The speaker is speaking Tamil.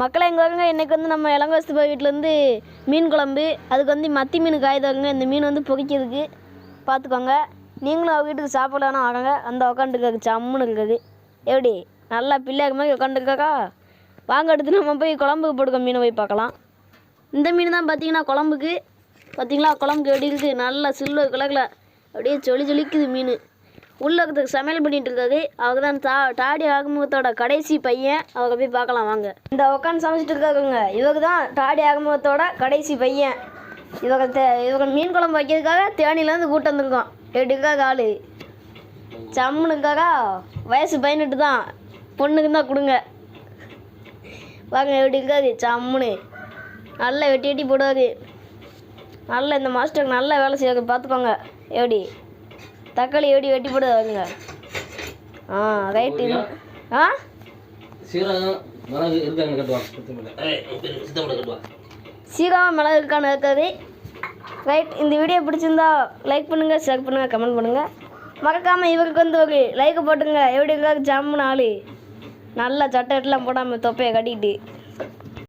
மக்களை எங்கே வருங்க இன்றைக்கி வந்து நம்ம இளங்கோஸ்து வீட்டிலேருந்து மீன் குழம்பு அதுக்கு வந்து மத்தி மீன் காயுதாங்க இந்த மீன் வந்து பொறிக்கிறதுக்கு பார்த்துக்கோங்க நீங்களும் அவங்க வீட்டுக்கு சாப்பிடலான்னு வாங்க அந்த உக்காந்துருக்காரு சம்முன்னு இருக்காது. எப்படி? நல்லா பிள்ளைக்கு மாதிரி உக்காண்டுருக்காக்கா வாங்க எடுத்து நம்ம போய் குழம்புக்கு போட்டுக்க மீனை போய் பார்க்கலாம் இந்த மீன் தான் பார்த்தீங்கன்னா குழம்புக்கு. பார்த்தீங்களா குழம்புக்கு எப்படி இருக்குது நல்லா சில்வர் கலரில் அப்படியே சொலி சொலிக்குது மீன். உள்ளகத்துக்கு சமையல் பண்ணிட்டு இருக்காரு அவங்க தான் தா டாடி ஆகமுகத்தோட கடைசி பையன். அவங்க போய் பார்க்கலாம் வாங்க. இந்த உட்காந்து சமைச்சிட்டு இருக்காங்க இவங்க தான் டாடி ஆகமுகத்தோட கடைசி பையன். இவங்க தே இவங்க மீன் குழம்பு வைக்கிறதுக்காக தேனிலேருந்து கூட்டம் வந்திருக்கோம். எப்படிக்காக ஆள். சம்முனுக்காக வயசு பதினெட்டு தான் பொண்ணுக்கு தான் கொடுங்க. வாங்க எப்படி இருக்காது சம்முன்னு நல்லா வெட்டி வெட்டி போடுவார். நல்லா இந்த மாஸ்டருக்கு நல்லா வேலை செய்வாங்க பார்த்துக்கோங்க எப்படி தக்காளி எப்படி வெட்டி போடுவாங்க. ஆ ரைட்டு ஆ? சீரகம் மிளகு இருக்காங்க சீரகம் மிளகு இருக்கான்னு இருக்காது ரைட் இந்த வீடியோ பிடிச்சிருந்தா லைக் பண்ணுங்கள் ஷேர் பண்ணுங்கள் கமெண்ட் பண்ணுங்கள் மறக்காமல் இவருக்கு வந்து ஒரு லைக்கை போட்டுங்க. எப்படி இருக்காது ஜம்முன்னு ஆள். நல்லா சட்டை எல்லாம் போடாமல் தொப்பையை கட்டிக்கிட்டு